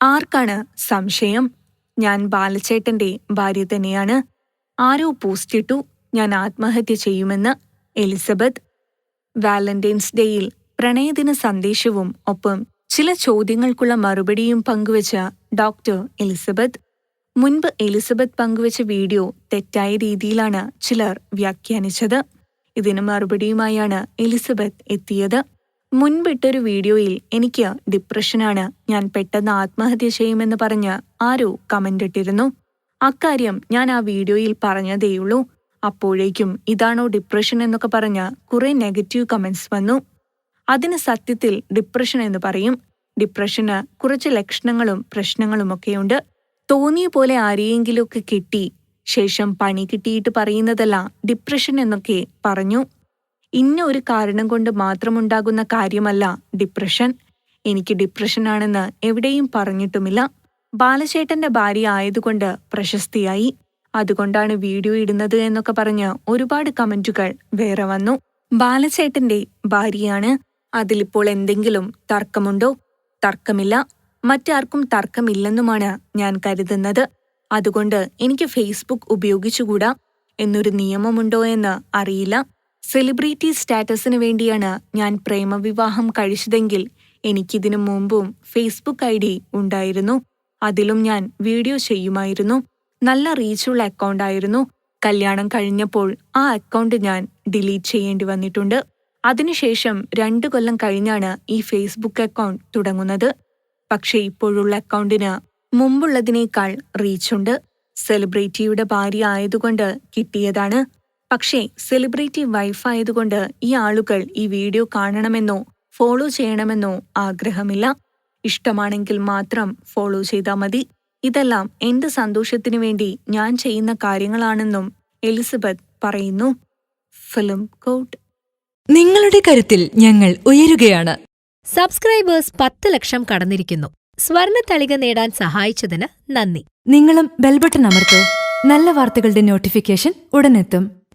ആർക്കാണ് സംശയം? ഞാൻ ബാലച്ചേട്ടന്റെ ഭാര്യ തന്നെയാണ്. ആരോ പോസ്റ്റിട്ടു ഞാൻ ആത്മഹത്യ ചെയ്യുമെന്ന് എലിസബത്ത്. വാലന്റൈൻസ് ഡേയിൽ പ്രണയദിന സന്ദേശവും ഒപ്പം ചില ചോദ്യങ്ങൾക്കുള്ള മറുപടിയും പങ്കുവച്ച ഡോക്ടർ എലിസബത്ത്. മുൻപ് എലിസബത്ത് പങ്കുവച്ച വീഡിയോ തെറ്റായ രീതിയിലാണ് ചിലർ വ്യാഖ്യാനിച്ചത്. ഇതിന് മറുപടിയുമായാണ് എലിസബത്ത് എത്തിയത്. മുൻപിട്ടൊരു വീഡിയോയിൽ എനിക്ക് ഡിപ്രഷനാണ്. ഞാൻ പെട്ടെന്ന് ആത്മഹത്യ ചെയ്യുമെന്ന് പറഞ്ഞ് ആരോ കമന്റ് ഇട്ടിരുന്നു. അക്കാര്യം ഞാൻ ആ വീഡിയോയിൽ പറഞ്ഞതേയുള്ളൂ. അപ്പോഴേക്കും ഇതാണോ ഡിപ്രഷൻ എന്നൊക്കെ പറഞ്ഞ് കുറെ നെഗറ്റീവ് കമന്റ്സ് വന്നു. അതിന് സത്യത്തിൽ ഡിപ്രഷൻ എന്ന് പറയും. ഡിപ്രഷന് കുറച്ച് ലക്ഷണങ്ങളും പ്രശ്നങ്ങളുമൊക്കെയുണ്ട് തോന്നിയ പോലെ ആരെയെങ്കിലുമൊക്കെ കിട്ടി. ശേഷം പണി കിട്ടിയിട്ട് പറയുന്നതല്ല ഡിപ്രഷൻ എന്നൊക്കെ പറഞ്ഞു. ഇന്ന ഒരു കാരണം കൊണ്ട് മാത്രമുണ്ടാകുന്ന കാര്യമല്ല ഡിപ്രഷൻ എനിക്ക് ഡിപ്രഷനാണെന്ന് എവിടെയും പറഞ്ഞിട്ടുമില്ല. ബാലചേട്ടന്റെ ഭാര്യ ആയതുകൊണ്ട് പ്രശസ്തിയായി. അതുകൊണ്ടാണ് വീഡിയോ ഇടുന്നത് എന്നൊക്കെ പറഞ്ഞ് ഒരുപാട് കമന്റുകൾ വേറെ വന്നു. ബാലചേട്ടന്റെ ഭാര്യയാണ്. അതിലിപ്പോൾ എന്തെങ്കിലും തർക്കമുണ്ടോ? തർക്കമില്ല. മറ്റാർക്കും തർക്കമില്ലെന്നുമാണ് ഞാൻ കരുതുന്നത്. അതുകൊണ്ട് എനിക്ക് ഫേസ്ബുക്ക് ഉപയോഗിച്ചുകൂടാ? എന്നൊരു നിയമമുണ്ടോ എന്ന് അറിയില്ല. സെലിബ്രിറ്റി സ്റ്റാറ്റസിന് വേണ്ടിയാണ് ഞാൻ പ്രേമവിവാഹം കഴിച്ചതെങ്കിൽ എനിക്കിതിനു മുമ്പും ഫേസ്ബുക്ക് ഐ ഡി ഉണ്ടായിരുന്നു. അതിലും ഞാൻ വീഡിയോ ചെയ്യുമായിരുന്നു. നല്ല റീച്ചുള്ള അക്കൗണ്ട് ആയിരുന്നു. കല്യാണം കഴിഞ്ഞപ്പോൾ ആ അക്കൗണ്ട് ഞാൻ ഡിലീറ്റ് ചെയ്യേണ്ടി വന്നിട്ടുണ്ട്. അതിനുശേഷം രണ്ടു കൊല്ലം കഴിഞ്ഞാണ് ഈ ഫേസ്ബുക്ക് അക്കൗണ്ട് തുടങ്ങുന്നത്. പക്ഷേ ഇപ്പോഴുള്ള അക്കൗണ്ടിന് മുമ്പുള്ളതിനേക്കാൾ റീച്ചുണ്ട്. സെലിബ്രിറ്റിയുടെ ഭാര്യ ആയതുകൊണ്ട് കിട്ടിയതാണ്. പക്ഷേ സെലിബ്രിറ്റി വൈഫായതുകൊണ്ട് ഈ ആളുകൾ ഈ വീഡിയോ കാണണമെന്നോ ഫോളോ ചെയ്യണമെന്നോ ആഗ്രഹമില്ല. ഇഷ്ടമാണെങ്കിൽ മാത്രം ഫോളോ ചെയ്താൽ മതി. ഇതെല്ലാം എന്റെ സന്തോഷത്തിനു വേണ്ടി ഞാൻ ചെയ്യുന്ന കാര്യങ്ങളാണെന്നും എലിസബത്ത് പറയുന്നു. Film coat. നിങ്ങളുടെ കരുത്തിൽ ഞങ്ങൾ ഉയരുകയാണ്. സബ്സ്ക്രൈബേഴ്സ് പത്ത് ലക്ഷം കടന്നിരിക്കുന്നു. സ്വർണത്തളിക തളിക നേടാൻ സഹായിച്ചതിന് നന്ദി. നിങ്ങളും ബെൽബട്ടൺ അമർത്തോ. നല്ല വാർത്തകളുടെ നോട്ടിഫിക്കേഷൻ ഉടനെത്തും.